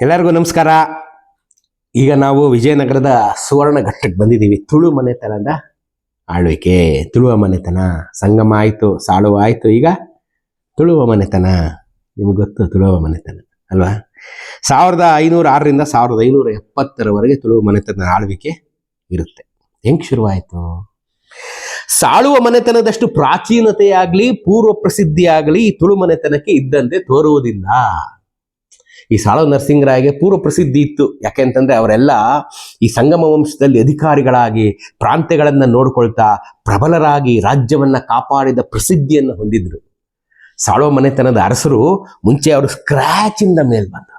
ಎಲ್ಲರಿಗೂ ನಮಸ್ಕಾರ. ಈಗ ನಾವು ವಿಜಯನಗರದ ಸುವರ್ಣ ಘಟ್ಟಕ್ಕೆ ಬಂದಿದ್ದೀವಿ. ತುಳು ಮನೆತನದ ಆಳ್ವಿಕೆ. ತುಳುವ ಮನೆತನ. ಸಂಗಮ ಆಯಿತು, ಸಾಳುವ ಆಯಿತು. ಈಗ ತುಳುವ ಮನೆತನ. ನಿಮ್ಗೆ ಗೊತ್ತು, ತುಳುವ ಮನೆತನ, ಅಲ್ವಾ? ಸಾವಿರದ ಐನೂರ ಆರರಿಂದ ಸಾವಿರದ ಐನೂರ ಎಪ್ಪತ್ತರವರೆಗೆ ತುಳುವ ಮನೆತನ ಆಳ್ವಿಕೆ ಇರುತ್ತೆ. ಹೆಂಗೆ ಶುರುವಾಯಿತು? ಸಾಳುವ ಮನೆತನದಷ್ಟು ಪ್ರಾಚೀನತೆಯಾಗಲಿ ಪೂರ್ವ ಪ್ರಸಿದ್ಧಿಯಾಗಲಿ ತುಳು ಮನೆತನಕ್ಕೆ ಇದ್ದಂತೆ ತೋರುವುದಿಲ್ಲ. ಈ ಸಾಳು ನರಸಿಂಗರಾಯಗೆ ಪೂರ್ವ ಪ್ರಸಿದ್ಧಿ ಇತ್ತು. ಯಾಕೆಂತಂದ್ರೆ ಅವರೆಲ್ಲ ಈ ಸಂಗಮ ವಂಶದಲ್ಲಿ ಅಧಿಕಾರಿಗಳಾಗಿ ಪ್ರಾಂತ್ಯಗಳನ್ನು ನೋಡ್ಕೊಳ್ತಾ ಪ್ರಬಲರಾಗಿ ರಾಜ್ಯವನ್ನ ಕಾಪಾಡಿದ ಪ್ರಸಿದ್ಧಿಯನ್ನು ಹೊಂದಿದ್ರು. ಸಾಳೋ ಮನೆತನದ ಅರಸರು ಮುಂಚೆ ಅವರು ಸ್ಕ್ರ್ಯಾಚಿಂದ ಮೇಲ್ ಬಂದವರು.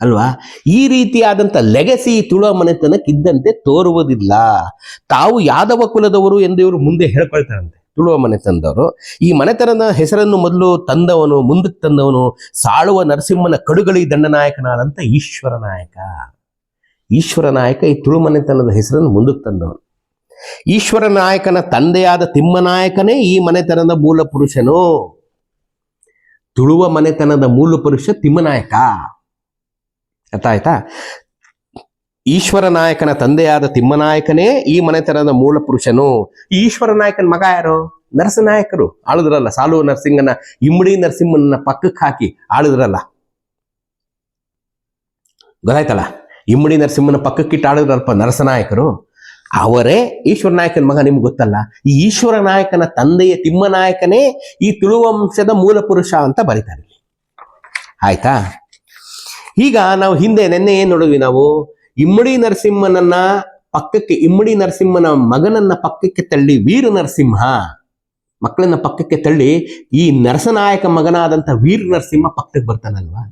ಅಲ್ವಾ? ಈ ರೀತಿಯಾದಂಥ ಲೆಗಸಿ ಮನೆತನಕ್ಕೆ ಇದ್ದಂತೆ ತೋರುವುದಿಲ್ಲ. ತಾವು ಯಾದವ ಕುಲದವರು ಎಂದು ಇವರು ಮುಂದೆ ಹೇಳ್ಕೊಳ್ತಾರಂತೆ. ತುಳುವ ಮನೆತನದವರು ಈ ಮನೆತನದ ಹೆಸರನ್ನು ಮೊದಲು ತಂದವನು ಮುಂದಕ್ಕೆ ತಂದವನು ಸಾಳುವ ನರಸಿಂಹನ ಕಡುಗಳಿ ದಂಡನಾಯಕನಾದಂಥ ಈಶ್ವರ ನಾಯಕ. ಈಶ್ವರ ನಾಯಕ ಈ ತುಳು ಮನೆತನದ ಹೆಸರನ್ನು ಮುಂದಕ್ಕೆ ತಂದವನು. ಈಶ್ವರ ನಾಯಕನ ತಂದೆಯಾದ ತಿಮ್ಮನಾಯಕನೇ ಈ ಮನೆತನದ ಮೂಲ ಪುರುಷನು. ತುಳುವ ಮನೆತನದ ಮೂಲ ಪುರುಷ ತಿಮ್ಮನಾಯಕ. ಅರ್ಥ ಆಯ್ತಾ ಈಶ್ವರ ನಾಯಕನ ತಂದೆಯಾದ ತಿಮ್ಮನಾಯಕನೇ ಈ ಮನೆತನದ ಮೂಲ ಪುರುಷನು. ಈಶ್ವರ ನಾಯಕನ ಮಗ ಯಾರು? ನರಸನಾಯಕರು ಆಳುದ್ರಲ್ಲ, ಸಾಲು ನರಸಿಂಗನ ಇಮ್ಮಡಿ ನರಸಿಂಹನ ಪಕ್ಕಕ್ಕೆ ಹಾಕಿ ಆಳುದ್ರಲ್ಲ. ಗೊತ್ತಾಯ್ತಲ್ಲ? ಇಮ್ಮಡಿ ನರಸಿಂಹನ ಪಕ್ಕಕ್ಕಿಟ್ಟು ಆಳಿದ್ರಲ್ಪ ನರಸನಾಯಕರು? ಅವರೇ ಈಶ್ವರ ನಾಯಕನ ಮಗ ನಿಮ್ಗೆ ಗೊತ್ತಲ್ಲ? ಈ ಈಶ್ವರ ನಾಯಕನ ತಂದೆಯ ತಿಮ್ಮನಾಯಕನೇ ಈ ತುಳುವಂಶದ ಮೂಲ ಪುರುಷ ಅಂತ ಬರೀತಾರೆ. ಆಯ್ತಾ? ಈಗ ನಾವು ಹಿಂದೆ ನಿನ್ನೆ ಏನ್ ನೋಡಿದ್ವಿ ನಾವು? ಇಮ್ಮಡಿ ನರಸಿಂಹನನ್ನ ಪಕ್ಕಕ್ಕೆ, ಇಮ್ಮಡಿ ನರಸಿಂಹನ ಮಗನನ್ನ ಪಕ್ಕಕ್ಕೆ ತಳ್ಳಿ, ವೀರ ನರಸಿಂಹ. ಮಕ್ಕಳನ್ನ ಪಕ್ಕಕ್ಕೆ ತಳ್ಳಿ ಈ ನರಸನಾಯಕ ಮಗನಾದಂಥ ವೀರ ನರಸಿಂಹ ಪಕ್ಕಕ್ಕೆ ಬರ್ತಾನಲ್ವಾ?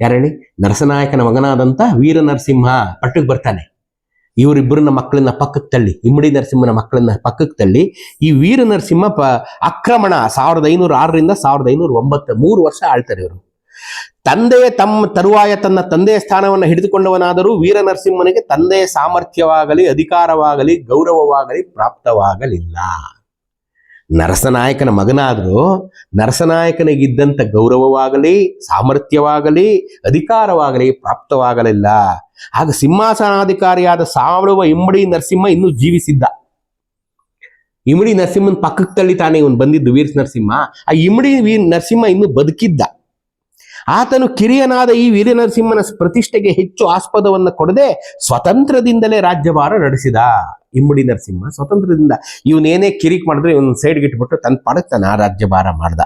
ಯಾರು ನರಸನಾಯಕನ ಮಗನಾದಂಥ ವೀರ ನರಸಿಂಹ ಪಟ್ಟಕ್ಕೆ ಬರ್ತಾನೆ. ಇವರಿಬ್ಬರನ್ನ ಮಕ್ಕಳನ್ನ ಪಕ್ಕಕ್ಕೆ ತಳ್ಳಿ, ಇಮ್ಮಡಿ ನರಸಿಂಹನ ಮಕ್ಕಳನ್ನ ಪಕ್ಕಕ್ಕೆ ತಳ್ಳಿ, ಈ ವೀರ ನರಸಿಂಹ ಪ ಆಕ್ರಮಣ ಸಾವಿರದ ಐನೂರ ಆರರಿಂದ ಸಾವಿರದ ಐನೂರ ಒಂಬತ್ತ ಮೂರು ವರ್ಷ ಆಳ್ತಾರೆ ಇವರು. ತಂದೆಯ ತಮ್ಮ ತರುವಾಯ ತನ್ನ ತಂದೆಯ ಸ್ಥಾನವನ್ನು ಹಿಡಿದುಕೊಂಡವನಾದರೂ ವೀರ ನರಸಿಂಹನಿಗೆ ತಂದೆಯ ಸಾಮರ್ಥ್ಯವಾಗಲಿ, ಅಧಿಕಾರವಾಗಲಿ, ಗೌರವವಾಗಲಿ, ಪ್ರಾಪ್ತವಾಗಲಿಲ್ಲ. ನರಸನಾಯಕನ ಮಗನಾದರೂ ನರಸನಾಯಕನಿಗಿದ್ದಂಥ ಗೌರವವಾಗಲಿ, ಸಾಮರ್ಥ್ಯವಾಗಲಿ, ಅಧಿಕಾರವಾಗಲಿ, ಪ್ರಾಪ್ತವಾಗಲಿಲ್ಲ. ಆಗ ಸಿಂಹಾಸನಾಧಿಕಾರಿಯಾದ ಸಾವಳುವ ಇಮ್ಮಡಿ ನರಸಿಂಹ ಇನ್ನೂ ಜೀವಿಸಿದ್ದ. ಇಮ್ಮಡಿ ನರಸಿಂಹನ ಪಕ್ಕಕ್ಕೆ ತಳ್ಳಿ ತಾನೇ ಇವನು ಬಂದಿದ್ದು ವೀರ ನರಸಿಂಹ ಆ ಇಮ್ಮಡಿ ವೀರ ನರಸಿಂಹ ಇನ್ನೂ ಬದುಕಿದ್ದ. ಆತನು ಕಿರಿಯನಾದ ಈ ವೀರ ನರಸಿಂಹನ ಪ್ರತಿಷ್ಠೆಗೆ ಹೆಚ್ಚು ಆಸ್ಪದವನ್ನು ಕೊಡದೆ ಸ್ವತಂತ್ರದಿಂದಲೇ ರಾಜ್ಯಭಾರ ನಡೆಸಿದ. ಇಮ್ಮಡಿ ನರಸಿಂಹ ಸ್ವತಂತ್ರದಿಂದ ಇವನೇನೇ ಕಿರಿಕ್ ಮಾಡಿದ್ರೆ ಇವನ್ ಸೈಡ್ಗೆ ಇಟ್ಬಿಟ್ಟು ತನ್ನ ಪಾಡಕ್ಕೆ ನಾ ರಾಜ್ಯಭಾರ ಮಾಡ್ದ.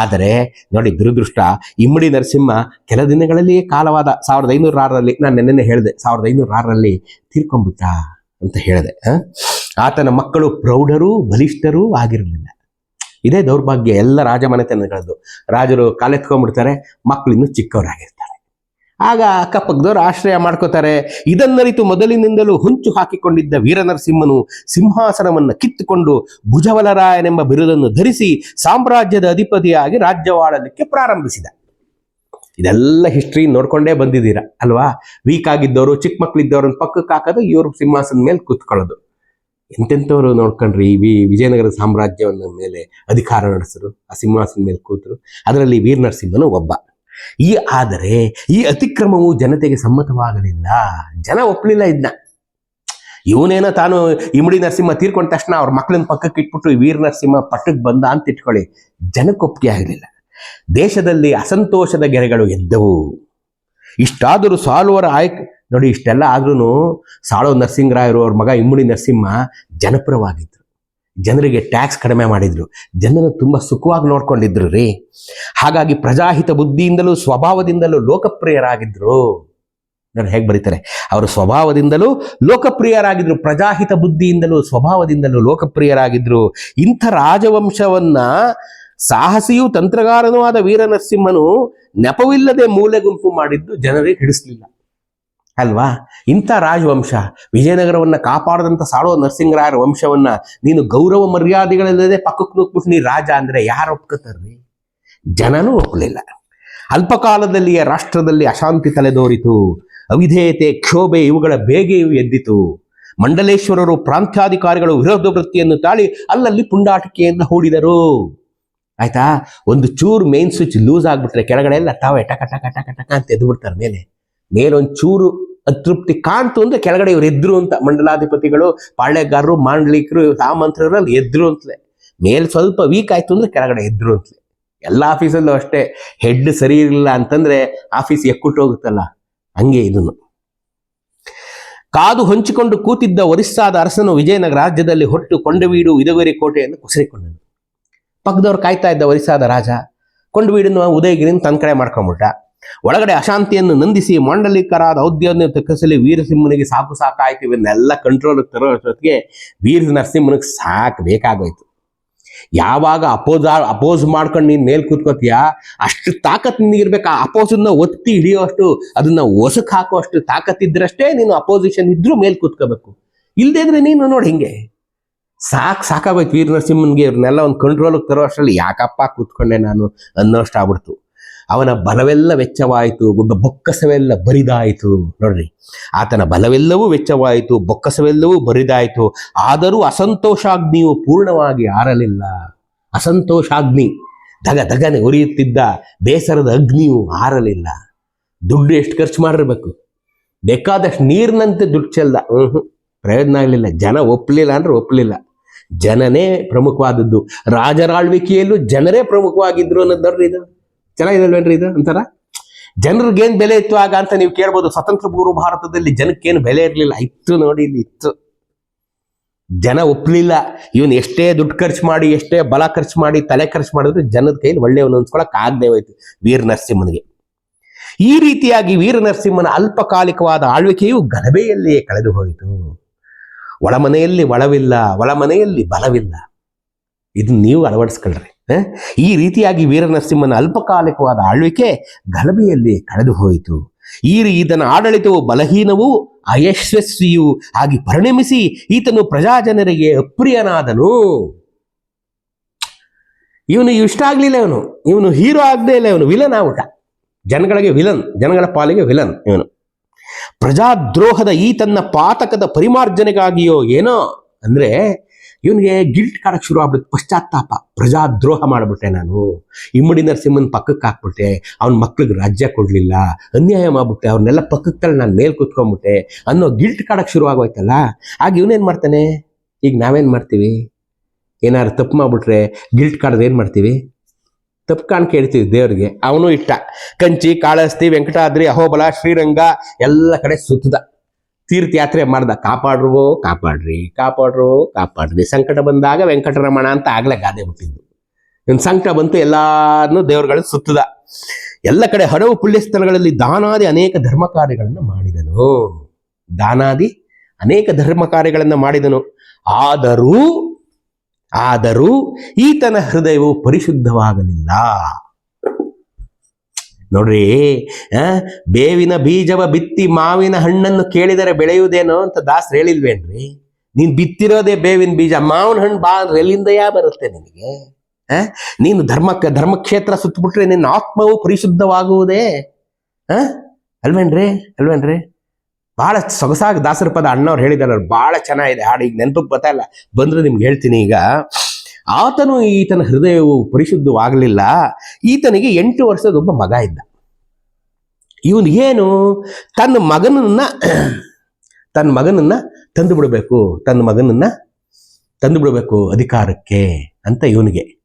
ಆದರೆ ನೋಡಿ ದುರದೃಷ್ಟ ಇಮ್ಮಡಿ ನರಸಿಂಹ ಕೆಲ ದಿನಗಳಲ್ಲಿಯೇ ಕಾಲವಾದ ಸಾವಿರದ ಐನೂರ ಆರರಲ್ಲಿ, ನಾನು ನೆನ್ನೆ ಹೇಳಿದೆ, ಸಾವಿರದ ಐನೂರ ಆರರಲ್ಲಿ ತೀರ್ಕೊಂಡ್ಬಿಟ್ಟ ಅಂತ ಹೇಳಿದೆ. ಆತನ ಮಕ್ಕಳು ಪ್ರೌಢರೂ, ಬಲಿಷ್ಠರೂ ಆಗಿರಲಿಲ್ಲ. ಇದೇ ದೌರ್ಭಾಗ್ಯ ಎಲ್ಲ ರಾಜಮನೆತನಗಳದ್ದು ರಾಜರು ಕಾಲೆತ್ಕೊಂಡ್ಬಿಡ್ತಾರೆ ಮಕ್ಕಳು ಚಿಕ್ಕವರಾಗಿರ್ತಾರೆ. ಆಗ ಅಕ್ಕಪಕ್ಕದವರು ಆಶ್ರಯ ಮಾಡ್ಕೋತಾರೆ. ಇದನ್ನರಿತು ಮೊದಲಿನಿಂದಲೂ ಹುಂಚು ಹಾಕಿಕೊಂಡಿದ್ದ ವೀರನರಸಿಂಹನು ಸಿಂಹಾಸನವನ್ನು ಕಿತ್ತುಕೊಂಡು ಭುಜವಲರಾಯನೆಂಬ ಬಿರುದನ್ನು ಧರಿಸಿ ಸಾಮ್ರಾಜ್ಯದ ಅಧಿಪತಿಯಾಗಿ ರಾಜ್ಯವಾಡಲಿಕ್ಕೆ ಪ್ರಾರಂಭಿಸಿದ. ಇದೆಲ್ಲ ಹಿಸ್ಟ್ರಿ ನೋಡ್ಕೊಂಡೇ ಬಂದಿದ್ದೀರಾ? ಅಲ್ವಾ? ವೀಕ್ ಆಗಿದ್ದವರು, ಚಿಕ್ಕ ಮಕ್ಕಳಿದ್ದವ್ರನ್ನ ಪಕ್ಕಕ್ಕೆ ಹಾಕೋದು ಇವರು ಸಿಂಹಾಸನ ಮೇಲೆ ಕೂತ್ಕೊಳ್ಳೋದು. ಎಂತೆಂಥವ್ರು ನೋಡ್ಕೊಂಡ್ರಿ ವಿ- ವಿಜಯನಗರ ಸಾಮ್ರಾಜ್ಯವನ್ನ ಮೇಲೆ ಅಧಿಕಾರ ನಡೆಸರು ಆ ಸಿಂಹಾಸನ ಮೇಲೆ ಕೂತರು. ಅದರಲ್ಲಿ ವೀರ ನರಸಿಂಹನು ಒಬ್ಬ. ಈ ಆದರೆ ಈ ಅತಿಕ್ರಮವು ಜನತೆಗೆ ಸಮ್ಮತವಾಗಲಿಲ್ಲ. ಜನ ಒಪ್ಪಲಿಲ್ಲ ಇದನ್ನ ಇವನೇನ ತಾನು ಇಮಡಿ ನರಸಿಂಹ ತೀರ್ಕೊಂಡ ತಕ್ಷಣ ಅವ್ರ ಮಕ್ಕಳನ್ನ ಪಕ್ಕಕ್ಕೆ ಇಟ್ಬಿಟ್ಟು ವೀರ ನರಸಿಂಹ ಪಟ್ಟಕ್ಕೆ ಬಂದ ಅಂತ ಇಟ್ಕೊಳ್ಳಿ. ಜನಕ್ಕೆ ಒಪ್ಪಿಗೆ ಆಗಲಿಲ್ಲ ದೇಶದಲ್ಲಿ ಅಸಂತೋಷದ ಗೆರೆಗಳು ಎದ್ದವು. ಇಷ್ಟಾದರೂ ಸಾಲುವರ ಆಯ್ಕೆ ನೋಡಿ, ಇಷ್ಟೆಲ್ಲ ಆದ್ರೂ ಸಾಳೋ ನರಸಿಂಹರಾಯರು ಅವ್ರ ಮಗ ಇಮ್ಮುಡಿ ನರಸಿಂಹ ಜನಪ್ರಿಯವಾಗಿದ್ರು ಜನರಿಗೆ ಟ್ಯಾಕ್ಸ್ ಕಡಿಮೆ ಮಾಡಿದ್ರು. ಜನರು ತುಂಬ ಸುಖವಾಗಿ ನೋಡ್ಕೊಂಡಿದ್ರು ರೀ. ಹಾಗಾಗಿ ಪ್ರಜಾಹಿತ ಬುದ್ಧಿಯಿಂದಲೂ ಸ್ವಭಾವದಿಂದಲೂ ಲೋಕಪ್ರಿಯರಾಗಿದ್ರು. ನೋಡಿ, ಹೇಗೆ ಬರೀತಾರೆ? ಅವರು ಸ್ವಭಾವದಿಂದಲೂ ಲೋಕಪ್ರಿಯರಾಗಿದ್ರು. ಪ್ರಜಾಹಿತ ಬುದ್ಧಿಯಿಂದಲೂ ಸ್ವಭಾವದಿಂದಲೂ ಲೋಕಪ್ರಿಯರಾಗಿದ್ರು. ಇಂಥ ರಾಜವಂಶವನ್ನ ಸಾಹಸಿಯೂ ತಂತ್ರಗಾರನೂ ಆದ ವೀರ ನರಸಿಂಹನು ನೆಪವಿಲ್ಲದೆ ಮೂಲೆ ಗುಂಪು ಮಾಡಿದ್ದು ಜನರಿಗೆ ಹಿಡಿಸ್ಲಿಲ್ಲ. ಅಲ್ವಾ? ಇಂಥ ರಾಜವಂಶ ವಿಜಯನಗರವನ್ನ ಕಾಪಾಡದಂತ ಸಾಳುವ ನರಸಿಂಗರಾಯರ ವಂಶವನ್ನ ನೀನು ಗೌರವ ಮರ್ಯಾದೆಗಳಿಲ್ಲದೆ ಪಕ್ಕಕ್ಕೆ ನುಗ್ಬಿಟ್ಟು ನೀ ರಾಜ ಅಂದ್ರೆ ಯಾರು ಒಪ್ಕೋತಾರ್ರಿ? ಜನನೂ ಒಪ್ಪಲಿಲ್ಲ ಅಲ್ಪಕಾಲದಲ್ಲಿಯೇ ರಾಷ್ಟ್ರದಲ್ಲಿ ಅಶಾಂತಿ ತಲೆದೋರಿತು. ಅವಿಧೇಯತೆ, ಕ್ಷೋಭೆ ಇವುಗಳ ಬೇಗೆಯೂ ಎದ್ದಿತು. ಮಂಡಲೇಶ್ವರರು ಪ್ರಾಂತ್ಯಾಧಿಕಾರಿಗಳು ವಿರೋಧ ವೃತ್ತಿಯನ್ನು ತಾಳಿ ಅಲ್ಲಲ್ಲಿ ಪುಂಡಾಟಿಕೆಯನ್ನು ಹೂಡಿದರು. ಆಯ್ತಾ? ಒಂದು ಚೂರು ಮೇನ್ ಸ್ವಿಚ್ ಲೂಸ್ ಆಗ್ಬಿಟ್ರೆ ಕೆಳಗಡೆ ಎಲ್ಲ ತಾವೇ ಟಕ ಟಕ ಟಕ ಟಕ ಅಂತ ಎದ್ದು ಬಿಡ್ತಾರೆ ಮೇಲೆ. ಮೇಲೊಂಚೂರು ಅತೃಪ್ತಿ ಕಾಣ್ತು ಅಂದ್ರೆ ಕೆಳಗಡೆ ಇವ್ರು ಎದ್ರು ಅಂತ ಮಂಡಲಾಧಿಪತಿಗಳು, ಪಾಳ್ಯಗಾರರು, ಮಾಂಡಲಿಕರು ಸಾಮಂತ್ರರಲ್ಲಿ ಎದ್ರು ಅಂತಲೇ. ಮೇಲ್ ಸ್ವಲ್ಪ ವೀಕ್ ಆಯ್ತು ಅಂದ್ರೆ ಕೆಳಗಡೆ ಎದ್ರು ಅಂತಲೇ. ಎಲ್ಲ ಆಫೀಸಲ್ಲೂ ಅಷ್ಟೇ. ಹೆಡ್ ಸರಿ ಇರಲಿಲ್ಲ ಅಂತಂದ್ರೆ ಆಫೀಸ್ ಎಕ್ಕುಟ್ಟೋಗುತ್ತಲ್ಲ ಹಂಗೆ ಇದನ್ನು ಕಾದು ಹೊಂಚಿಕೊಂಡು ಕೂತಿದ್ದ ಒರಿಸ್ಸಾದ ಅರಸನು ವಿಜಯನಗರ ರಾಜ್ಯದಲ್ಲಿ ಹೊಟ್ಟು ಕೊಂಡವೀಡು ಇದಗರಿ ಕೋಟೆಯನ್ನು ಕುಸರಿಕೊಂಡನು. ಪಕ್ಕದವ್ರು ಕಾಯ್ತಾ ಇದ್ದ ಒರಿಸ್ಸಾದ ರಾಜ, ಕೊಂಡವೀಡನ್ನು ಉದಯಗಿರಿನ ತನ್ನ ಕಡೆ ಮಾಡ್ಕೊಂಡ್ಬಿಟ್ಟ ಒಳಗಡೆ ಅಶಾಂತಿಯನ್ನು ನಂದಿಸಿ ಮಾಂಡಲಿಕರಾದ ಔದ್ಯೋಗ ತಕ್ಕಸಲಿ ವೀರಸಿಂಹನಿಗೆ ಸಾಕು ಸಾಕಾಯ್ತು. ಇವನ್ನೆಲ್ಲ ಕಂಟ್ರೋಲ್ ತರೋ ಅಷ್ಟೊತ್ತಿಗೆ ವೀರ ನರಸಿಂಹನಿಗೆ ಸಾಕು ಬೇಕಾಗೋಯ್ತು. ಯಾವಾಗ ಅಪೋಸ್ ಅಪೋಸ್ ಮಾಡ್ಕೊಂಡು ನೀನ್ ಮೇಲ್ ಕೂತ್ಕೋತೀಯ? ಅಷ್ಟು ತಾಕತ್ ನಿನಗಿರ್ಬೇಕು ಆ ಅಪೋಸನ್ನ ಒತ್ತಿ ಹಿಡಿಯೋಷ್ಟು ಅದನ್ನ ಒಸಕ್ ಹಾಕುವಷ್ಟು ತಾಕತ್ತಿದ್ರಷ್ಟೇ ನೀನು ಅಪೋಸಿಷನ್ ಇದ್ರೂ ಮೇಲ್ ಕೂತ್ಕೋಬೇಕು. ಇಲ್ಲದೆ ಅಂದ್ರೆ ನೀನು ನೋಡಿ ಹಿಂಗೆ. ಸಾಕ್ ಸಾಕಾಗೋಯ್ತು ವೀರ ನರಸಿಂಹನ್ಗೆ. ಇವ್ರನ್ನೆಲ್ಲ ಒಂದು ಕಂಟ್ರೋಲ್ಗೆ ತರೋ ಅಷ್ಟರಲ್ಲಿ ಯಾಕಪ್ಪ ಕೂತ್ಕೊಂಡೆ ನಾನು ಅನ್ನೋಷ್ಟು ಆಗ್ಬಿಡ್ತು. ಅವನ ಬಲವೆಲ್ಲ ವೆಚ್ಚವಾಯಿತು ಒಬ್ಬ ಬೊಕ್ಕಸವೆಲ್ಲ ಬರಿದಾಯಿತು ನೋಡ್ರಿ. ಆತನ ಬಲವೆಲ್ಲವೂ ವೆಚ್ಚವಾಯಿತು, ಬೊಕ್ಕಸವೆಲ್ಲವೂ ಬರಿದಾಯಿತು. ಆದರೂ ಅಸಂತೋಷಾಗ್ನಿಯು ಪೂರ್ಣವಾಗಿ ಆರಲಿಲ್ಲ. ಅಸಂತೋಷಾಗ್ನಿ, ಧಗ ದಗನೆ ಉರಿಯುತ್ತಿದ್ದ ಬೇಸರದ ಅಗ್ನಿಯು ಆರಲಿಲ್ಲ. ದುಡ್ಡು ಎಷ್ಟು ಖರ್ಚು ಮಾಡಿರ್ಬೇಕು? ಬೇಕಾದಷ್ಟು ನೀರಿನಂತೆ ದುಡ್ಡು ಚೆಲ್ದ. ಹ್ಮ್ ಪ್ರಯೋಜನ ಆಗಲಿಲ್ಲ. ಜನ ಒಪ್ಪಲಿಲ್ಲ ಅಂದ್ರೆ ಒಪ್ಪಲಿಲ್ಲ ಜನನೇ ಪ್ರಮುಖವಾದದ್ದು. ರಾಜರಾಳ್ವಿಕೆಯಲ್ಲೂ ಜನರೇ ಪ್ರಮುಖವಾಗಿದ್ರು ಅನ್ನೋದರ್ರಿ ಇದು. ಚೆನ್ನಾಗಿದಲ್ವೇನ್ರಿ ಇದು ಅಂತಾರ? ಜನರಿಗೇನ್ ಬೆಲೆ ಇತ್ತು ಆಗ ಅಂತ ನೀವು ಕೇಳ್ಬೋದು. ಸ್ವತಂತ್ರ ಪೂರ್ವ ಭಾರತದಲ್ಲಿ ಜನಕ್ಕೇನು ಬೆಲೆ ಇರಲಿಲ್ಲ. ಇತ್ತು ನೋಡಿ ಇಲ್ಲಿ ಇತ್ತು. ಜನ ಒಪ್ಪಲಿಲ್ಲ ಇವನು ಎಷ್ಟೇ ದುಡ್ಡು ಖರ್ಚು ಮಾಡಿ, ಎಷ್ಟೇ ಬಲ ಖರ್ಚು ಮಾಡಿ, ತಲೆ ಖರ್ಚು ಮಾಡಿದ್ರು ಜನದ ಕೈಲಿ ಒಳ್ಳೆಯವನು ಅನ್ಸ್ಕೊಳಕ್ ಆಗದೆ ಹೋಯ್ತು ವೀರ ನರಸಿಂಹನಿಗೆ. ಈ ರೀತಿಯಾಗಿ ವೀರ ನರಸಿಂಹನ ಅಲ್ಪಕಾಲಿಕವಾದ ಆಳ್ವಿಕೆಯು ಗಲಭೆಯಲ್ಲಿಯೇ ಕಳೆದು ಹೋಯಿತು ಒಳಮನೆಯಲ್ಲಿ ಒಳವಿಲ್ಲ, ಒಳಮನೆಯಲ್ಲಿ ಬಲವಿಲ್ಲ. ಇದನ್ನ ನೀವು ಅಳವಡಿಸ್ಕೊಳ್ರಿ? ಈ ರೀತಿಯಾಗಿ ವೀರ ನರಸಿಂಹನ ಅಲ್ಪಕಾಲಿಕವಾದ ಆಳ್ವಿಕೆ ಗಲಭೆಯಲ್ಲಿ ಕಳೆದು ಹೋಯಿತು. ಈ ಈತನ ಆಡಳಿತವು ಬಲಹೀನವೂ ಅಯಶಸ್ವಿಯೂ ಆಗಿ ಪರಿಣಮಿಸಿ ಈತನು ಪ್ರಜಾಜನರಿಗೆ ಅಪ್ರಿಯನಾದನು ಇವನು ಇಷ್ಟ ಆಗ್ಲಿಲ್ಲ ಇವನು. ಇವನು ಹೀರೋ ಆಗದೇ ಇಲ್ಲ ಇವನು. ವಿಲನ್ ಆಗುಟ ಜನಗಳಿಗೆ ವಿಲನ್, ಜನಗಳ ಪಾಲಿಗೆ ವಿಲನ್ ಇವನು. ಪ್ರಜಾದ್ರೋಹದ ಈ ತನ್ನ ಪಾತಕದ ಪರಿಮಾರ್ಜನೆಗಾಗಿಯೋ ಏನೋ ಅಂದ್ರೆ ಇವನಿಗೆ ಗಿಲ್ಟ್ ಕಾಡಕ್ಕೆ ಶುರು ಆಗ್ಬಿಡುತ್ತೆ ಪಶ್ಚಾತ್ತಾಪ. ಪ್ರಜಾದ್ರೋಹ ಮಾಡಿಬಿಟ್ಟೆ ನಾನು. ಇಮ್ಮಡಿ ನರಸಿಂಹನ ಪಕ್ಕಕ್ಕೆ ಹಾಕ್ಬಿಟ್ಟೆ. ಅವನ ಮಕ್ಳಿಗೆ ರಾಜ್ಯ ಕೊಡಲಿಲ್ಲ. ಅನ್ಯಾಯ ಮಾಡ್ಬಿಟ್ಟೆ. ಅವ್ರನ್ನೆಲ್ಲ ಪಕ್ಕಕ್ಕೆ ನಾನು ಮೇಲೆ ಕೂತ್ಕೊಂಡ್ಬಿಟ್ಟೆ ಅನ್ನೋ ಗಿಲ್ಟ್ ಕಾಡಕ್ಕೆ ಶುರು ಆಗೋಯ್ತಲ್ಲ? ಆಗ ಇವನೇನು ಮಾಡ್ತಾನೆ? ಈಗ ನಾವೇನು ಮಾಡ್ತೀವಿ? ಏನಾದ್ರು ತಪ್ಪು ಮಾಡಿಬಿಟ್ರೆ ಗಿಲ್ಟ್ ಕಾಡ್ದು ಏನು ಮಾಡ್ತೀವಿ? ತಪ್ಪು ಕಾಣ್ ಕೇಳ್ತೀವಿ ದೇವ್ರಿಗೆ. ಅವನು ಇಟ್ಟ. ಕಂಚಿ ಕಾಳಸ್ತಿ ವೆಂಕಟಾದ್ರಿ, ಅಹೋಬಲ, ಶ್ರೀರಂಗ ಎಲ್ಲ ಕಡೆ ಸುತ್ತದ. ತೀರ್ಥಯಾತ್ರೆ ಮಾಡ್ದ ಕಾಪಾಡ್ರು. ಕಾಪಾಡ್ರಿ. ಕಾಪಾಡ್ರು ಕಾಪಾಡ್ರಿ. ಸಂಕಟ ಬಂದಾಗ ವೆಂಕಟರಮಣ ಅಂತ ಆಗ್ಲೇ ಗಾದೆ ಬಿಟ್ಟಿದ್ದು ಇನ್ ಸಂಕಟ ಬಂತು ಎಲ್ಲಾನು ದೇವರುಗಳು ಸುತ್ತದ. ಎಲ್ಲ ಕಡೆ ಹಡವು ಪುಣ್ಯ ಸ್ಥಳಗಳಲ್ಲಿ ದಾನಾದಿ ಅನೇಕ ಧರ್ಮ ಕಾರ್ಯಗಳನ್ನು ಮಾಡಿದನು. ದಾನಾದಿ ಅನೇಕ ಧರ್ಮ ಕಾರ್ಯಗಳನ್ನು ಮಾಡಿದನು. ಆದರೂ ಆದರೂ ಈತನ ಹೃದಯವು ಪರಿಶುದ್ಧವಾಗಲಿಲ್ಲ. ನೋಡ್ರಿ ಬೇವಿನ ಬೀಜವ ಬಿತ್ತಿ ಮಾವಿನ ಹಣ್ಣನ್ನು ಕೇಳಿದರೆ ಬೆಳೆಯುವುದೇನೋ ಅಂತ ದಾಸರು ಹೇಳಿಲ್ವೇನ್ರಿ? ನೀನು ಬಿತ್ತಿರೋದೇ ಬೇವಿನ ಬೀಜ, ಮಾವಿನ ಹಣ್ಣು ಬಾ ಅಂದ್ರೆ ಎಲ್ಲಿಂದಯಾ ಬರುತ್ತೆ ನಿನಗೆ? ನೀನು ಧರ್ಮಕ್ಕೆ, ಧರ್ಮಕ್ಷೇತ್ರ ಸುತ್ತಬಿಟ್ರೆ ನಿನ್ನ ಆತ್ಮವು ಪರಿಶುದ್ಧವಾಗುವುದೇ? ಅಲ್ವೇನ್ರಿ ಅಲ್ವೇನ್ರಿ? ಬಹಳ ಸೊಗಸಾಗಿ ದಾಸರ ಪದ ಅಣ್ಣವ್ರು ಹೇಳಿದಾರೆ ಬಹಳ ಚೆನ್ನಾಗಿದೆ, ಹಾಡು, ಈಗ ನೆನಪಿಗೆ ಬರ್ತಾ ಬಂದ್ರೆ ನಿಮ್ಗೆ ಹೇಳ್ತೀನಿ ಈಗ. ಆತನು ಈತನ ಹೃದಯವು ಪರಿಶುದ್ಧವಾಗಲಿಲ್ಲ. ಈತನಿಗೆ ಎಂಟು ವರ್ಷದ ಒಬ್ಬ ಮಗ ಇದ್ದ. ಇವನು ಏನು? ತನ್ನ ಮಗನನ್ನ ತನ್ನ ಮಗನನ್ನ ತಂದು ಬಿಡಬೇಕು. ತನ್ನ ಮಗನನ್ನ ತಂದು ಬಿಡಬೇಕು ಅಧಿಕಾರಕ್ಕೆ ಅಂತ ಇವನಿಗೆ.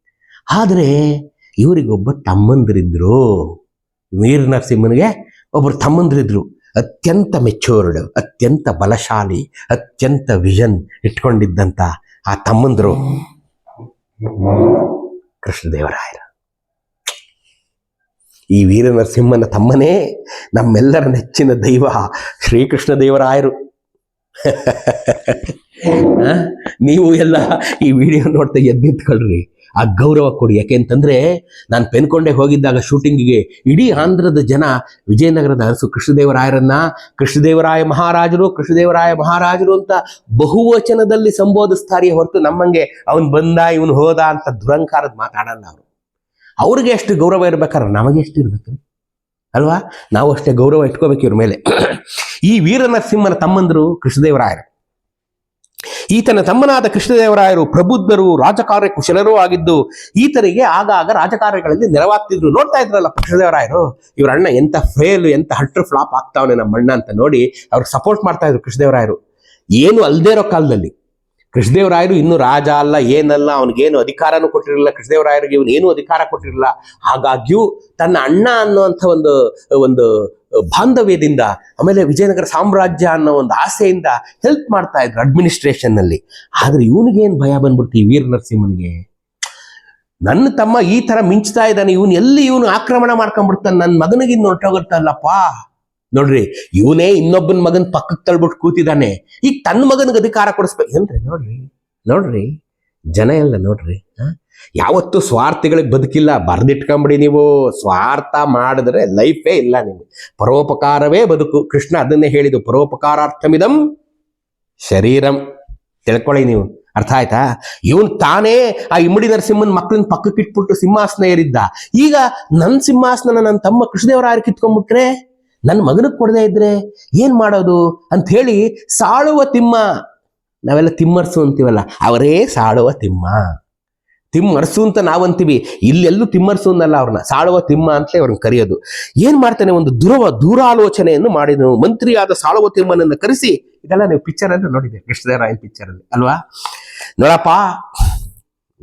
ಆದರೆ ಇವರಿಗೊಬ್ಬ ತಮ್ಮಂದಿರಿದ್ರು. ವೀರ ನರಸಿಂಹನಿಗೆ ಒಬ್ಬರು ತಮ್ಮಂದಿರಿದ್ರು. ಅತ್ಯಂತ ಮೆಚ್ಯೂರ್ಡ್ ಅತ್ಯಂತ ಬಲಶಾಲಿ, ಅತ್ಯಂತ ವಿಷನ್ ಇಟ್ಕೊಂಡಿದ್ದಂತ ಆ ತಮ್ಮಂದ್ರು. ಕೃಷ್ಣದೇವರಾಯರು. ಈ ವೀರ ನರಸಿಂಹನ ತಮ್ಮನೇ ನಮ್ಮೆಲ್ಲರ ನೆಚ್ಚಿನ ದೈವ ಶ್ರೀಕೃಷ್ಣ ದೇವರಾಯರು ನೀವು ಎಲ್ಲ ಈ ವಿಡಿಯೋ ನೋಡ್ತಾ ಎದ್ದು ನಿಂತ್ಕೊಳ್ರಿ. ಆ ಗೌರವ ಕೊಡಿ. ಯಾಕೆಂತಂದ್ರೆ ನಾನು ಪೆನ್ಕೊಂಡೆ ಹೋಗಿದ್ದಾಗ ಶೂಟಿಂಗಿಗೆ ಇಡೀ ಆಂಧ್ರದ ಜನ ವಿಜಯನಗರದ ಅರಸು ಕೃಷ್ಣದೇವರಾಯರನ್ನ, ಕೃಷ್ಣದೇವರಾಯ ಮಹಾರಾಜರು ಕೃಷ್ಣದೇವರಾಯ ಮಹಾರಾಜರು ಅಂತ ಬಹುವಚನದಲ್ಲಿ ಸಂಬೋಧಿಸ್ತಾರೆ ಹೊರತು ನಮ್ಮಂಗೆ ಅವನು ಬಂದ, ಇವನು ಹೋದ ಅಂತ ದುರಂಕಾರದ ಮಾತಾಡಲ್ಲ ಅವರು. ಅವ್ರಿಗೆ ಎಷ್ಟು ಗೌರವ ಇರ್ಬೇಕಾದ್ರೆ ನಮಗೆ ಎಷ್ಟು ಇರ್ಬೇಕು? ಅಲ್ವಾ? ನಾವು ಅಷ್ಟೇ ಗೌರವ ಇಟ್ಕೋಬೇಕು ಇವ್ರ ಮೇಲೆ. ಈ ವೀರ ನರಸಿಂಹನ ತಮ್ಮಂದರು ಕೃಷ್ಣದೇವರಾಯರು. ಈತನ ತಮ್ಮನಾದ ಕೃಷ್ಣದೇವರಾಯರು ಪ್ರಬುದ್ಧರು, ರಾಜಕಾರ್ಯ ಕುಶಲರೂ ಆಗಿದ್ದು ಈತನಿಗೆ ಆಗಾಗ ರಾಜಕಾರ್ಯಗಳಲ್ಲಿ ನೆರವಾಗ್ತಿದ್ರು. ನೋಡ್ತಾ ಇದ್ರಲ್ಲ ಕೃಷ್ಣದೇವರಾಯರು? ಇವ್ರ ಅಣ್ಣ ಎಂತ ಫೇಲ್ ಎಂತ ಹಟ್ರು ಫ್ಲಾಪ್ ಆಗ್ತಾವನೆ ನಮ್ಮ ಅಣ್ಣ ಅಂತ ನೋಡಿ ಅವ್ರಿಗೆ ಸಪೋರ್ಟ್ ಮಾಡ್ತಾ ಇದ್ರು ಕೃಷ್ಣದೇವರಾಯರು. ಏನು ಅಲ್ದೇ ಇರೋ ಕಾಲದಲ್ಲಿ. ಕೃಷ್ಣದೇವರಾಯರು ಇನ್ನು ರಾಜ ಅಲ್ಲ, ಏನಲ್ಲ, ಅವನಿಗೇನು ಅಧಿಕಾರನೂ ಕೊಟ್ಟಿರಲಿಲ್ಲ. ಕೃಷ್ಣದೇವರಾಯರಿಗೆ ಇವನು ಏನು ಅಧಿಕಾರ ಕೊಟ್ಟಿರಲಿಲ್ಲ. ಹಾಗಾಗ್ಯೂ ತನ್ನ ಅಣ್ಣ ಅನ್ನುವಂಥ ಒಂದು ಒಂದು ಬಾಂಧವ್ಯದಿಂದ, ಆಮೇಲೆ ವಿಜಯನಗರ ಸಾಮ್ರಾಜ್ಯ ಅನ್ನೋ ಒಂದು ಆಸೆಯಿಂದ ಹೆಲ್ಪ್ ಮಾಡ್ತಾ ಇದ್ರು ಅಡ್ಮಿನಿಸ್ಟ್ರೇಷನ್ನಲ್ಲಿ. ಆದ್ರೆ ಇವನಿಗೇನು ಭಯ ಬಂದ್ಬಿಡ್ತು ವೀರ ನರಸಿಂಹನಿಗೆ? ನನ್ನ ತಮ್ಮ ಈ ತರ ಮಿಂಚ್ತಾ ಇದ್ದಾನೆ, ಇವನು ಎಲ್ಲಿ ಇವನು ಆಕ್ರಮಣ ಮಾಡ್ಕೊಂಡ್ಬಿಡ್ತಾನೆ? ನನ್ನ ಮಗನಿಗೆ ಇನ್ನು ಹೊರಟೋಗುತ್ತಲ್ಲಪ್ಪ? ನೋಡ್ರಿ, ಇವನೇ ಇನ್ನೊಬ್ಬನ ಮಗನ ಪಕ್ಕಕ್ಕೆ ತಳ್ಬಿಟ್ಟು ಕೂತಿದ್ದಾನೆ. ಈಗ ತನ್ನ ಮಗನಿಗೆ ಅಧಿಕಾರ ಕೊಡಿಸ್ಬೇಕು. ಏನ್ರಿ, ನೋಡ್ರಿ ನೋಡ್ರಿ, ಜನ ಎಲ್ಲ ನೋಡ್ರಿ, ಹ? ಯಾವತ್ತೂ ಸ್ವಾರ್ಥಿಗಳಿಗೆ ಬದುಕಿಲ್ಲ. ಬರೆದಿಟ್ಕೊಂಬಿಡಿ ನೀವು. ಸ್ವಾರ್ಥ ಮಾಡಿದ್ರೆ ಲೈಫೇ ಇಲ್ಲ ನಿಮಗೆ. ಪರೋಪಕಾರವೇ ಬದುಕು. ಕೃಷ್ಣ ಅದನ್ನೇ ಹೇಳಿದ್ದು. ಪರೋಪಕಾರಾರ್ಥಮಿದಂ ಶರೀರಂ. ತಿಳ್ಕೊಳ್ಳಿ ನೀವು. ಅರ್ಥ ಆಯ್ತಾ? ಇವನ್ ತಾನೇ ಆ ಇಮ್ಮಡಿ ನರಸಿಂಹನ್ ಮಕ್ಕಳನ್ನ ಪಕ್ಕಕ್ಕೆ ಇಟ್ಬಿಟ್ಟು ಸಿಂಹಾಸನ ಏರಿದ್ದ ಈಗ ನನ್ನ ಸಿಂಹಾಸನ ನನ್ನ ತಮ್ಮ ಕೃಷ್ಣದೇವರಾಯರು ಕಿತ್ಕೊಂಡ್ಬಿಟ್ರೆ ನನ್ನ ಮಗನಿಗೆ ಕೊಡದೇ ಇದ್ರೆ ಏನ್ ಮಾಡೋದು ಅಂತ ಹೇಳಿ ಸಾಳುವ ತಿಮ್ಮ. ನಾವೆಲ್ಲ ತಿಮ್ಮರ್ಸು ಅಂತೀವಲ್ಲ. ಅವರೇ ಸಾಳುವ ತಿಮ್ಮ. ತಿಮ್ಮರ್ಸು ಅಂತ ನಾವಂತೀವಿ. ಇಲ್ಲೆಲ್ಲೂ ತಿಮ್ಮರ್ಸು ಅನ್ನಲ್ಲ ಅವ್ರನ್ನ. ಸಾಳುವ ತಿಮ್ಮ ಅಂತಲೇ ಅವ್ರನ್ನ ಕರೆಯೋದು. ಏನ್ ಮಾಡ್ತಾನೆ ಒಂದು ದುರವ ದೂರಾಲೋಚನೆಯನ್ನು ಮಾಡಿದನು ಮಂತ್ರಿಯಾದ ಸಾಳುವ ತಿಮ್ಮನನ್ನು ಕರೆಸಿ, ಇದೆಲ್ಲ ನೀವು ಪಿಕ್ಚರ್ ಅಂದ್ರೆ ನೋಡಿದೆ ಕೃಷ್ಣದೇವರಾಯನ್ ಪಿಕ್ಚರ್ ಅಲ್ಲಿ. ಅಲ್ವಾ? ನೋಡಪ್ಪ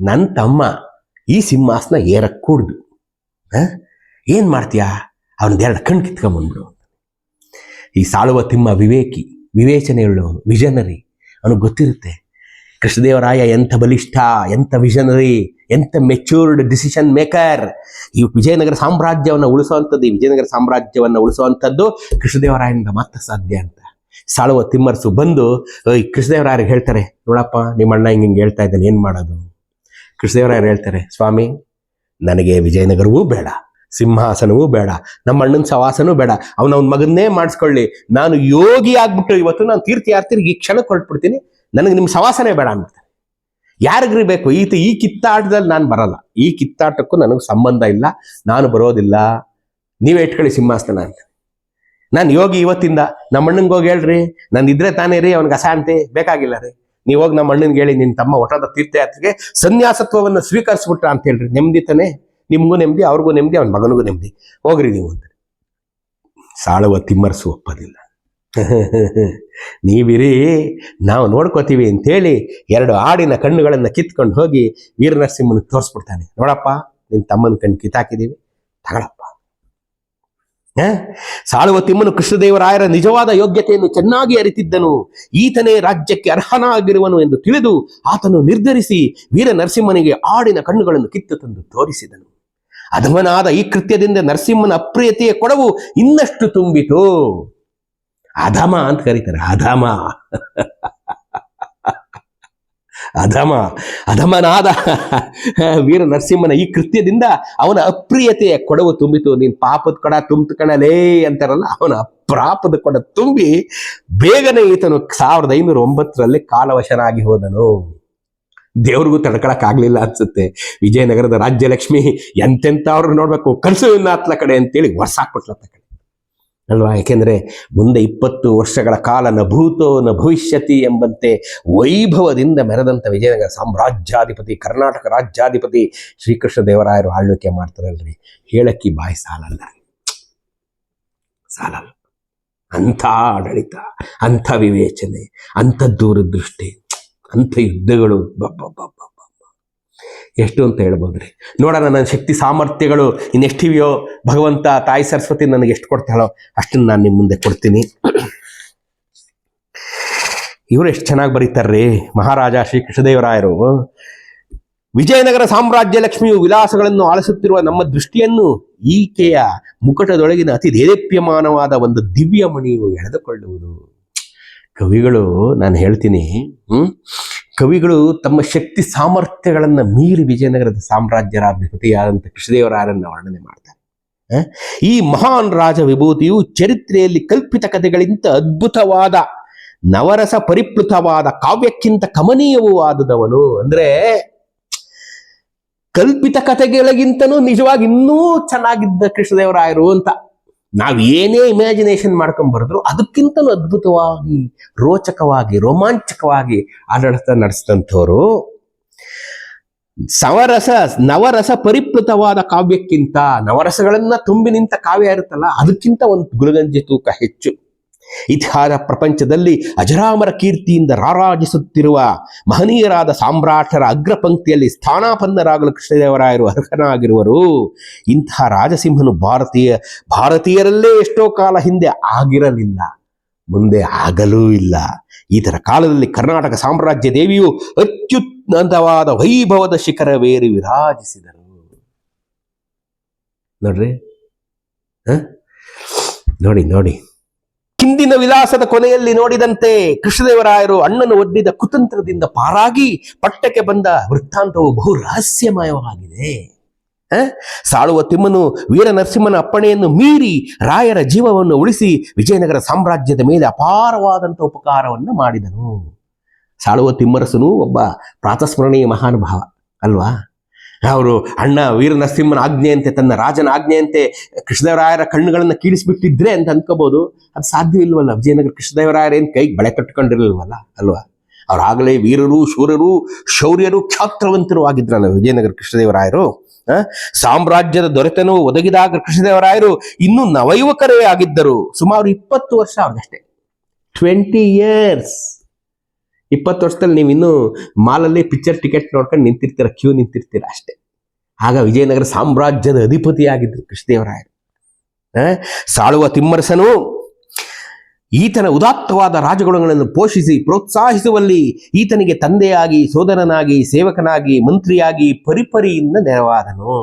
ನನ್ನ ತಮ್ಮ ಈ ಸಿಂಹಾಸನ ಏರಕ್ ಕೂಡ್ದು. ಹ? ಏನ್ ಮಾಡ್ತೀಯಾ? ಅವನದೆರಡು ಕಣ್ ಕಿತ್ಕೊಂಬಂದ್ಬಿಡು. ಈ ಸಾಳುವ ತಿಮ್ಮ ವಿವೇಕಿ, ವಿವೇಚನೆಯುಳ್ಳವನು, ವಿಜನರಿ. ಅವನಿಗೆ ಗೊತ್ತಿರುತ್ತೆ ಕೃಷ್ಣದೇವರಾಯ ಎಂಥ ಬಲಿಷ್ಠ, ಎಂಥ ವಿಷನರಿ ಎಂಥ ಮೆಚ್ಯೂರ್ಡ್ ಡಿಸಿಷನ್ ಮೇಕರ್ ಈ ವಿಜಯನಗರ ಸಾಮ್ರಾಜ್ಯವನ್ನು ಉಳಿಸುವಂಥದ್ದು, ಈ ವಿಜಯನಗರ ಸಾಮ್ರಾಜ್ಯವನ್ನು ಉಳಿಸುವಂಥದ್ದು ಕೃಷ್ಣದೇವರಾಯನಿಂದ ಮಾತ್ರ ಸಾಧ್ಯ ಅಂತ. ಸಾಳುವ ತಿಮ್ಮರ್ಸು ಬಂದು ಈ ಕೃಷ್ಣದೇವರಾಯರಿಗೆ ಹೇಳ್ತಾರೆ, ನೋಡಪ್ಪ, ನಿಮ್ಮ ಅಣ್ಣ ಹಿಂಗೆ ಹಿಂಗೆ ಹೇಳ್ತಾ ಇದ್ದಾನೆ, ಏನು ಮಾಡೋದು? ಕೃಷ್ಣದೇವರಾಯರು ಹೇಳ್ತಾರೆ, ಸ್ವಾಮಿ, ನನಗೆ ವಿಜಯನಗರವೂ ಬೇಡ, ಸಿಂಹಾಸನವೂ ಬೇಡ, ನಮ್ಮ ಅಣ್ಣನ ಸವಾಸನೂ ಬೇಡ ಅವನ ಅವನ ಮಗನ್ನೇ ಮಾಡಿಸ್ಕೊಳ್ಳಿ. ನಾನು ಯೋಗಿ ಆಗ್ಬಿಟ್ಟು ಇವತ್ತು ನಾನು ತೀರ್ಥಯಾತ್ರಿಗೆ ಈ ಕ್ಷಣಕ್ಕೆ ಹೊರಟ್ಬಿಡ್ತೀನಿ. ನನಗೆ ನಿಮ್ಮ ಸವಾಸನೆ ಬೇಡ ಅಂದ್ಬಿಡ್ತಾರೆ ಯಾರಿಗ್ರಿ ಬೇಕು? ಈತ ಈ ಕಿತ್ತಾಟದಲ್ಲಿ ನಾನು ಬರಲ್ಲ. ಈ ಕಿತ್ತಾಟಕ್ಕೂ ನನಗೆ ಸಂಬಂಧ ಇಲ್ಲ. ನಾನು ಬರೋದಿಲ್ಲ. ನೀವೇ ಇಟ್ಕೊಳ್ಳಿ ಸಿಂಹಾಸನ ಅಂತ. ನಾನು ಯೋಗಿ ಇವತ್ತಿಂದ. ನಮ್ಮ ಅಣ್ಣಂಗೆ ಹೋಗಿ ಹೇಳ್ರಿ. ನಾನು ಇದ್ರೆ ತಾನೇ ರೀ, ಅವ್ನಿಗೆ ಅಸಾಂತಿ ಬೇಕಾಗಿಲ್ಲ ರೀ. ನೀವು ಹೋಗಿ ನಮ್ಮ ಅಣ್ಣನ್ಗೆ ಹೇಳಿ ನಿನ್ನ ತಮ್ಮ ಒಟ್ಟಾದ ತೀರ್ಥಯಾತ್ರೆಗೆ ಸನ್ಯಾಸತ್ವವನ್ನು ಸ್ವೀಕರಿಸ್ಬಿಟ್ರ ಅಂತ ಹೇಳ್ರಿ. ನೆಮ್ಮದಿ ತಾನೆ. ನಿಮಗೂ ನೆಮ್ಮದಿ ಅವ್ರಿಗೂ ನೆಮ್ಮದಿ ಅವನ ಮಗನಿಗೂ ನೆಮ್ಮದಿ ಹೋಗ್ರಿ ನೀವು ಅಂತ. ಸಾಳುವ ತಿಮ್ಮರ್ಸು ಒಪ್ಪದಿಲ್ಲ. ನೀವಿರಿ, ನಾವು ನೋಡ್ಕೋತೀವಿ ಅಂತೇಳಿ ಎರಡು ಆಡಿನ ಕಣ್ಣುಗಳನ್ನು ಕಿತ್ಕೊಂಡು ಹೋಗಿ ವೀರನರಸಿಂಹನ ತೋರಿಸ್ಬಿಡ್ತಾನೆ. ನೋಡಪ್ಪ ನಿನ್ನ ತಮ್ಮನ ಕಣ್ಣು ಕಿತ್ತಾಕಿದ್ದೀವಿ ತಗೊಳಪ್ಪ? ಸಾಳುವ ತಿಮ್ಮನು ಕೃಷ್ಣದೇವರಾಯರ ನಿಜವಾದ ಯೋಗ್ಯತೆಯನ್ನು ಚೆನ್ನಾಗಿ ಅರಿತಿದ್ದನು. ಈತನೇ ರಾಜ್ಯಕ್ಕೆ ಅರ್ಹನಾಗಿರುವನು ಎಂದು ತಿಳಿದು ಆತನು ನಿರ್ಧರಿಸಿ ವೀರ ನರಸಿಂಹನಿಗೆ ಆಡಿನ ಕಣ್ಣುಗಳನ್ನು ಕಿತ್ತು ತಂದು ತೋರಿಸಿದನು. ಅಧಮನಾದ ಈ ಕೃತ್ಯದಿಂದ ನರಸಿಂಹನ ಅಪ್ರಿಯತೆಯ ಕೊಡವು ಇನ್ನಷ್ಟು ತುಂಬಿತು. ಅಧಮ ಅಂತ ಕರೀತಾರೆ ಅಧಮ ಅಧಮ ಅಧಮನಾದ ವೀರ ನರಸಿಂಹನ ಈ ಕೃತ್ಯದಿಂದ ಅವನ ಅಪ್ರಿಯತೆಯ ಕೊಡವು ತುಂಬಿತು. ನೀನ್ ಪಾಪದ ಕೊಡ ತುಂಬಿತು ಕಣಲೇ ಅಂತಾರಲ್ಲ, ಅವನ ಅಪ್ರಾಪದ ಕೊಡ ತುಂಬಿ ಬೇಗನೆ ಈತನು ಸಾವಿರದ ಐನೂರ ಒಂಬತ್ತರಲ್ಲಿ ಕಾಲವಶನಾಗಿ ಹೋದನು. ದೇವ್ರಿಗೂ ತಡ್ಕೊಳಕ್ ಆಗ್ಲಿಲ್ಲ ಅನ್ಸುತ್ತೆ. ವಿಜಯನಗರದ ರಾಜ್ಯಲಕ್ಷ್ಮಿ ಎಂತೆಂಥವ್ರು ನೋಡ್ಬೇಕು. ಕನಸು ಇನ್ನಾತ್ಲ ಕಡೆ ಅಂತೇಳಿ ವರ್ಷಾಕ್ಬಿಟ್ಲತ್ತ ಕಡೆ. ಅಲ್ವಾ? ಯಾಕೆಂದ್ರೆ ಮುಂದೆ ಇಪ್ಪತ್ತು ವರ್ಷಗಳ ಕಾಲ ನ ಭೂತೋ ನ ಭವಿಷ್ಯತಿ ಎಂಬಂತೆ ವೈಭವದಿಂದ ಮೆರೆದಂತ ವಿಜಯನಗರ ಸಾಮ್ರಾಜ್ಯಾಧಿಪತಿ, ಕರ್ನಾಟಕ ರಾಜ್ಯಾಧಿಪತಿ ಶ್ರೀಕೃಷ್ಣ ದೇವರಾಯರು ಆಳ್ವಿಕೆ ಮಾಡ್ತಾರಲ್ರಿ. ಹೇಳಕ್ಕಿ ಬಾಯಿ ಸಾಲಲ್ಲ. ಸಾಲಲ್ಲ. ಅಂಥ ಆಡಳಿತ, ಅಂಥ ವಿವೇಚನೆ ಅಂಥ ದೂರದೃಷ್ಟಿ, ಅಂಥ ಯುದ್ಧಗಳು. ಬಬ್ಬಬ್ಬಬ್ಬಬ್ಬ. ಎಷ್ಟು ಅಂತ ಹೇಳ್ಬೋದ್ರಿ? ನೋಡೋಣ ನನ್ನ ಶಕ್ತಿ ಸಾಮರ್ಥ್ಯಗಳು ಇನ್ನೆಷ್ಟಿವೆಯೋ ಭಗವಂತ, ತಾಯಿ ಸರಸ್ವತಿ ನನಗೆ ಎಷ್ಟು ಕೊಡ್ತಾಳೋ ಅಷ್ಟನ್ನು ನಾನು ನಿಮ್ಮ ಮುಂದೆ ಕೊಡ್ತೀನಿ. ಇವರು ಎಷ್ಟು ಚೆನ್ನಾಗಿ ಬರೀತಾರ್ರಿ? ಮಹಾರಾಜ ಶ್ರೀ ಕೃಷ್ಣದೇವರಾಯರು. ವಿಜಯನಗರ ಸಾಮ್ರಾಜ್ಯ ಲಕ್ಷ್ಮಿಯು ವಿಲಾಸಗಳನ್ನು ಆಲಿಸುತ್ತಿರುವ ನಮ್ಮ ದೃಷ್ಟಿಯನ್ನು ಈಕೆಯ ಮುಕಟದೊಳಗಿನ ಅತಿ ದೇದೀಪ್ಯಮಾನವಾದ ಒಂದು ದಿವ್ಯ ಮಣಿಯು ಎಳೆದುಕೊಳ್ಳುವುದು. ಕವಿಗಳು, ನಾನು ಹೇಳ್ತೀನಿ ಕವಿಗಳು ತಮ್ಮ ಶಕ್ತಿ ಸಾಮರ್ಥ್ಯಗಳನ್ನ ಮೀರಿ ವಿಜಯನಗರದ ಸಾಮ್ರಾಜ್ಯರಾಧಿಪತಿಯಾದಂಥ ಕೃಷ್ಣದೇವರಾಯರನ್ನು ವರ್ಣನೆ ಮಾಡ್ತಾರೆ? ಈ ಮಹಾನ್ ರಾಜ ವಿಭೂತಿಯು ಚರಿತ್ರೆಯಲ್ಲಿ ಕಲ್ಪಿತ ಕಥೆಗಳಿಂದ ಅದ್ಭುತವಾದ, ನವರಸ ಪರಿಪ್ಲುತವಾದ ಕಾವ್ಯಕ್ಕಿಂತ ಕಮನೀಯವೂ ಆದದವನು ಅಂದ್ರೆ ಕಲ್ಪಿತ ಕಥೆಗಳಿಗಿಂತನೂ ನಿಜವಾಗಿ ಇನ್ನೂ ಚೆನ್ನಾಗಿದ್ದ ಕೃಷ್ಣದೇವರಾಯರು ಅಂತ ನಾವು ಏನೇ ಇಮ್ಯಾಜಿನೇಷನ್ ಮಾಡ್ಕೊಂಡ್ ಬರೆದ್ರು ಅದಕ್ಕಿಂತಲೂ ಅದ್ಭುತವಾಗಿ, ರೋಚಕವಾಗಿ, ರೋಮಾಂಚಕವಾಗಿ ಆಡಳಿತ ನಡೆಸಿದಂಥವ್ರು. ಸವರಸ ನವರಸ ಪರಿಪ್ಲುತವಾದ ಕಾವ್ಯಕ್ಕಿಂತ, ನವರಸಗಳನ್ನ ತುಂಬಿ ನಿಂತ ಕಾವ್ಯ ಇರುತ್ತಲ್ಲ, ಅದಕ್ಕಿಂತ ಒಂದು ಗುರುಗಂಜಿ ತೂಕ ಹೆಚ್ಚು. ಇತಿಹಾಸ ಪ್ರಪಂಚದಲ್ಲಿ ಅಜರಾಮರ ಕೀರ್ತಿಯಿಂದ ರಾರಾಜಿಸುತ್ತಿರುವ ಮಹನೀಯರಾದ ಸಾಮ್ರಾಟರ ಅಗ್ರಪಂಕ್ತಿಯಲ್ಲಿ ಸ್ಥಾನಾಪನ್ನರಾಗಲು ಕೃಷ್ಣದೇವರಾಯರು ಅರ್ಹನಾಗಿರುವರು. ಇಂತಹ ರಾಜಸಿಂಹನು ಭಾರತೀಯ, ಭಾರತೀಯರಲ್ಲೇ ಎಷ್ಟೋ ಕಾಲ ಹಿಂದೆ ಆಗಿರಲಿಲ್ಲ, ಮುಂದೆ ಆಗಲೂ ಇಲ್ಲ. ಈತರ ಕಾಲದಲ್ಲಿ ಕರ್ನಾಟಕ ಸಾಮ್ರಾಜ್ಯ ದೇವಿಯು ಅತ್ಯುನ್ನತವಾದ ವೈಭವದ ಶಿಖರವೇರಿ ವಿರಾಜಿಸಿದರು. ನೋಡ್ರಿ? ನೋಡಿ ನೋಡಿ. ಹಿಂದಿನ ವಿಲಾಸದ ಕೊನೆಯಲ್ಲಿ ನೋಡಿದಂತೆ ಕೃಷ್ಣದೇವರಾಯರು ಅಣ್ಣನು ಒಡ್ಡಿದ ಕುತಂತ್ರದಿಂದ ಪಾರಾಗಿ ಪಟ್ಟಕ್ಕೆ ಬಂದ ವೃತ್ತಾಂತವು ಬಹು ರಹಸ್ಯಮಯವಾಗಿದೆ? ಸಾಳುವ ತಿಮ್ಮನು ವೀರ ನರಸಿಂಹನ ಅಪ್ಪಣೆಯನ್ನು ಮೀರಿ ರಾಯರ ಜೀವವನ್ನು ಉಳಿಸಿ ವಿಜಯನಗರ ಸಾಮ್ರಾಜ್ಯದ ಮೇಲೆ ಅಪಾರವಾದಂಥ ಉಪಕಾರವನ್ನು ಮಾಡಿದನು. ಸಾಳುವ ತಿಮ್ಮರಸನು ಒಬ್ಬ ಪ್ರಾತಸ್ಮರಣೀಯ ಮಹಾನುಭಾವ, ಅಲ್ವಾ? ಅವರು ಅಣ್ಣ ವೀರ ನರಸಿಂಹನ ಆಜ್ಞೆಯಂತೆ, ತನ್ನ ರಾಜನ ಆಜ್ಞೆಯಂತೆ ಕೃಷ್ಣದೇವರಾಯರ ಕಣ್ಣುಗಳನ್ನು ಕೀಳಿಸ್ಬಿಟ್ಟಿದ್ರೆ ಅಂತ ಅನ್ಕೋಬಹುದು ಅದು ಸಾಧ್ಯವಿಲ್ವಲ್ಲ? ವಿಜಯನಗರ ಕೃಷ್ಣದೇವರಾಯರ ಏನು ಕೈಗೆ ಬಳೆ ಕಟ್ಕೊಂಡಿರಲಿಲ್ವಲ್ಲ? ಅಲ್ವಾ? ಅವರಾಗಲೇ ವೀರರು, ಶೂರರು, ಶೌರ್ಯರು ಕ್ಷಾತ್ರವಂತರು ಆಗಿದ್ರಲ್ಲ ವಿಜಯನಗರ ಕೃಷ್ಣದೇವರಾಯರು? ಸಾಮ್ರಾಜ್ಯದ ದೊರೆತನವು ಒದಗಿದಾಗ ಕೃಷ್ಣದೇವರಾಯರು ಇನ್ನೂ ನವಯುವಕರೇ ಆಗಿದ್ದರು. ಸುಮಾರು ಇಪ್ಪತ್ತು ವರ್ಷ ಅವ್ರಿಗಷ್ಟೇ ಟ್ವೆಂಟಿ ಇಯರ್ಸ್ ಇಪ್ಪತ್ತು ವರ್ಷದಲ್ಲಿ ನೀವು ಇನ್ನೂ ಮಾಲಲ್ಲಿ ಪಿಕ್ಚರ್ ಟಿಕೆಟ್ ನೋಡ್ಕೊಂಡು ನಿಂತಿರ್ತೀರ, ಕ್ಯೂ ನಿಂತಿರ್ತೀರ ಅಷ್ಟೇ ಆಗ ವಿಜಯನಗರ ಸಾಮ್ರಾಜ್ಯದ ಅಧಿಪತಿಯಾಗಿದ್ದರು ಕೃಷ್ಣದೇವರಾಯರು? ಸಾಳುವ ತಿಮ್ಮರಸನು ಈತನ ಉದಾತ್ತವಾದ ರಾಜಗುಣಗಳನ್ನು ಪೋಷಿಸಿ, ಪ್ರೋತ್ಸಾಹಿಸುವಲ್ಲಿ ಈತನಿಗೆ ತಂದೆಯಾಗಿ, ಸೋದರನಾಗಿ, ಸೇವಕನಾಗಿ, ಮಂತ್ರಿಯಾಗಿ ಪರಿಪರಿಯಿಂದ ನೆರವಾದನು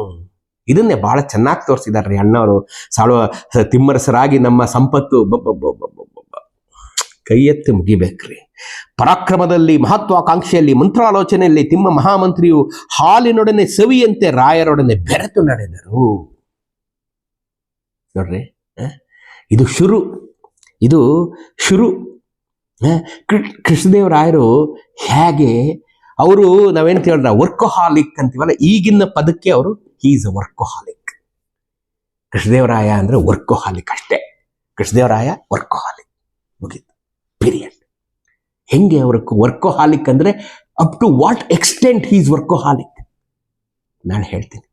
ಇದನ್ನೇ ಬಹಳ ಚೆನ್ನಾಗಿ ತೋರಿಸಿದ್ದಾರೆ ಅಣ್ಣವರು ಸಾಳುವ ತಿಮ್ಮರಸರಾಗಿ ನಮ್ಮ ಸಂಪತ್ತು. ಕೈ ಎತ್ತಿ ಮುಗಿಬೇಕ್ರಿ. ಪರಾಕ್ರಮದಲ್ಲಿ, ಮಹತ್ವಾಕಾಂಕ್ಷೆಯಲ್ಲಿ, ಮಂತ್ರಾಲೋಚನೆಯಲ್ಲಿ ತಿಮ್ಮ ಮಹಾಮಂತ್ರಿಯು ಹಾಲಿನೊಡನೆ ಸವಿಯಂತೆ ರಾಯರೊಡನೆ ಬೆರೆತು ನಡೆದರು. ನೋಡ್ರಿ? ಇದು ಶುರು ಇದು ಶುರು. ಕೃಷ್ಣದೇವರಾಯರು ಹೇಗೆ, ಅವರು ನಾವೇನು ಹೇಳಿದ್ರ ವರ್ಕೋಹಾಲಿಕ್ ಅಂತೀವಲ್ಲ, ಈಗಿನ ಪದಕ್ಕೆ ಅವರು ಈಸ್ ಅ ವರ್ಕೋಹಾಲಿಕ್ ಕೃಷ್ಣದೇವರಾಯ ಅಂದ್ರೆ ವರ್ಕೋಹಾಲಿಕ್ ಅಷ್ಟೇ. ಕೃಷ್ಣದೇವರಾಯ ವರ್ಕೋಹಾಲಿಕ್ ಪೀರಿಯಡ್ ಹೆಂಗೆ ಅವರ ವರ್ಕೋಹಾಲಿಕ್ ಅಂದ್ರೆ up to what extent he's workaholic ನಾನು ಹೇಳ್ತೀನಿ.